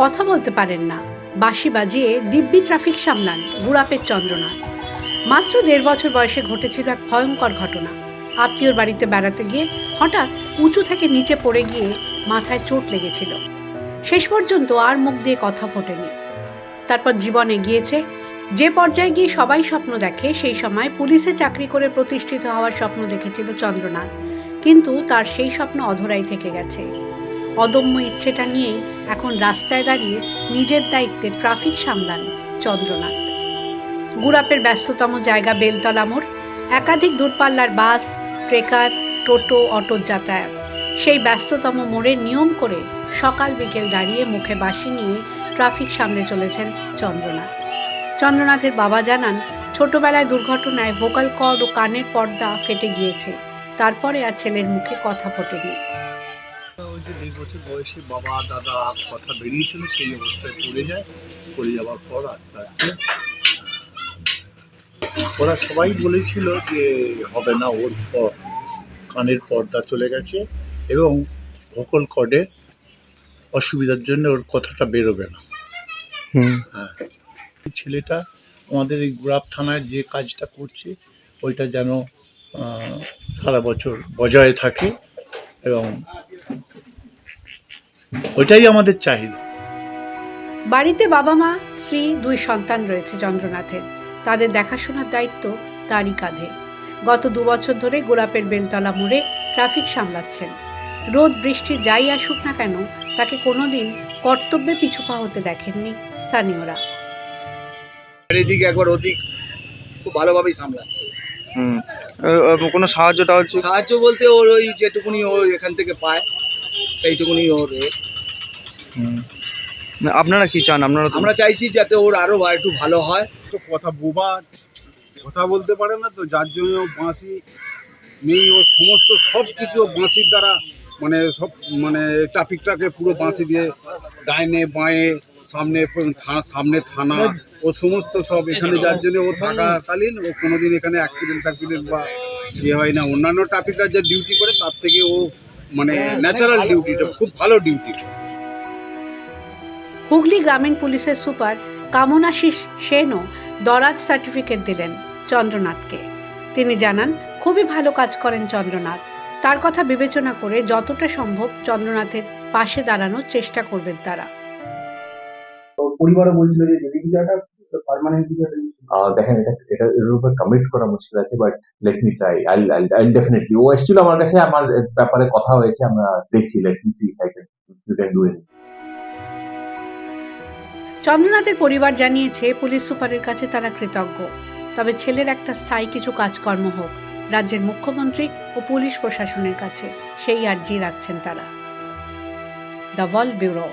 কথা বলতে পারেন না। বাঁশি বাজিয়ে দিব্যি ট্রাফিক সামলান গুড়াপের চন্দ্রনাথ। মাত্র দেড় বছর বয়সে ঘটেছিল এক ভয়ঙ্কর ঘটনা। আত্মীয়র বাড়িতে বেড়াতে গিয়ে হঠাৎ উঁচু থেকে নিচে পড়ে গিয়ে মাথায় চোট লেগেছিল। শেষ পর্যন্ত আর মুখ দিয়ে কথা ফোটেনি। তারপর জীবন এগিয়েছে। যে পর্যায়ে গিয়ে সবাই স্বপ্ন দেখে, সেই সময় পুলিশে চাকরি করে প্রতিষ্ঠিত হওয়ার স্বপ্ন দেখেছিল চন্দ্রনাথ। কিন্তু তার সেই স্বপ্ন অধরাই থেকে গেছে। অদম্য ইচ্ছেটা নিয়েই এখন রাস্তায় দাঁড়িয়ে নিজের দায়িত্বে ট্রাফিক সামলান চন্দ্রনাথ। গুড়াপের ব্যস্ততম জায়গা বেলতলা মোড়, একাধিক দূরপাল্লার বাস, ট্রেকার, টোটো অটোর যাতায়াত। সেই ব্যস্ততম মোড়ে নিয়ম করে সকাল বিকেল দাঁড়িয়ে মুখে বাঁশি নিয়ে ট্রাফিক সামলে চলেছেন চন্দ্রনাথ। চন্দ্রনাথের বাবা জানান, ছোটবেলায় দুর্ঘটনায় ভোকাল কর্ড ও কানের পর্দা ফেটে গিয়েছে। তারপরে আর ছেলের মুখে কথা ফোটেনি। বছর বয়সে বাবা দাদা কথা বেরিয়েছিল সেই অবস্থায় পড়ে যায়। পড়ে যাওয়ার পর আস্তে আস্তে ওরা সবাই বলেছিল যে হবে না ওর কানের পর্দা চলে গেছে এবং ভোকল কর্ডের অসুবিধার জন্য ওর কথাটা বেরোবে না। হুম। হ্যাঁ। ছেলেটা আমাদের এই গোলাপ থানায় যে কাজটা করছে ওইটা যেন সারা বছর বজায় থাকে এবং ওইটাই আমাদের চাহিদা। বাড়িতে বাবা মা স্ত্রী দুই সন্তান রয়েছে চন্দ্রনাথের। তাদের দেখাশোনার দায়িত্ব তারই কাঁধে। গত দু বছর ধরে গোলাপের বেলতলা মোড়ে ট্রাফিক সামলাচ্ছেন। রোদ বৃষ্টি যাই আসুক না কেন তাকে কোনোদিন কর্তব্যে পিছুপা হতে দেখেননি স্থানীয়রা। এদিক একবার ওদিক খুব ভালোভাবেই সামলাচ্ছে। কোনো সাহায্য টাহায্য সাহায্য বলতে ওর ওই যেটুকুনি ও এখান থেকে পায় সেইটুকুনি ওর। না, আপনারা কি চান? আপনারা তো আমরা চাইছি যাতে ওর আরও একটু ভালো হয়। তো কথা বোবা কথা বলতে পারে না তো যার জন্য ও বাঁশি নেই ও সমস্ত সব কিছু ও বাঁশির দ্বারা মানে সব মানে ট্রাফিকটাকে পুরো বাঁশি দিয়ে ডাইনে বাঁয়ে সামনে প- থানা সামনে থানা ও সমস্ত সব এখানে যার জন্য ও থাকাকালীন ও কোনোদিন এখানে অ্যাক্সিডেন্ট ফ্যাক্সিডেন্ট বা ইয়ে হয় না। অন্যান্য ট্রাফিকরা যে ডিউটি করে তার থেকে ও মানে ন্যাচারাল ডিউটিটা খুব ভালো ডিউটি হুগলি গ্রামীণ পুলিশের সুপার কামনাশিস সেনও দরাজ সার্টিফিকেট দিলেন চন্দ্রনাথকে। তিনি জানান খুবই ভালো কাজ করেন চন্দ্রনাথ। তার কথা বিবেচনা করে যতটা সম্ভব চন্দ্রনাথের পাশে দাঁড়ানোর চেষ্টা করবেন তারা। পরিবারও বলছিল যে যদি কিছু একটা পার্মানেন্ট কিছু একটা দেখেন এটা এটা এর উপর কমিট করা মুশকিল আছে but let me try I I definitely ও এসেছিল আমার কাছে আমার ব্যাপারে কথা হয়েছে আমরা দেখছি let me see I can you can do it চন্দ্রনাথের পরিবার জানিয়েছে, পুলিশ সুপারের কাছে তারা কৃতজ্ঞ। তবে ছেলের একটা স্থায়ী কিছু কাজকর্ম হোক, রাজ্যের মুখ্যমন্ত্রী ও পুলিশ প্রশাসনের কাছে সেই আর্জি রাখছেন তারা। The world bureau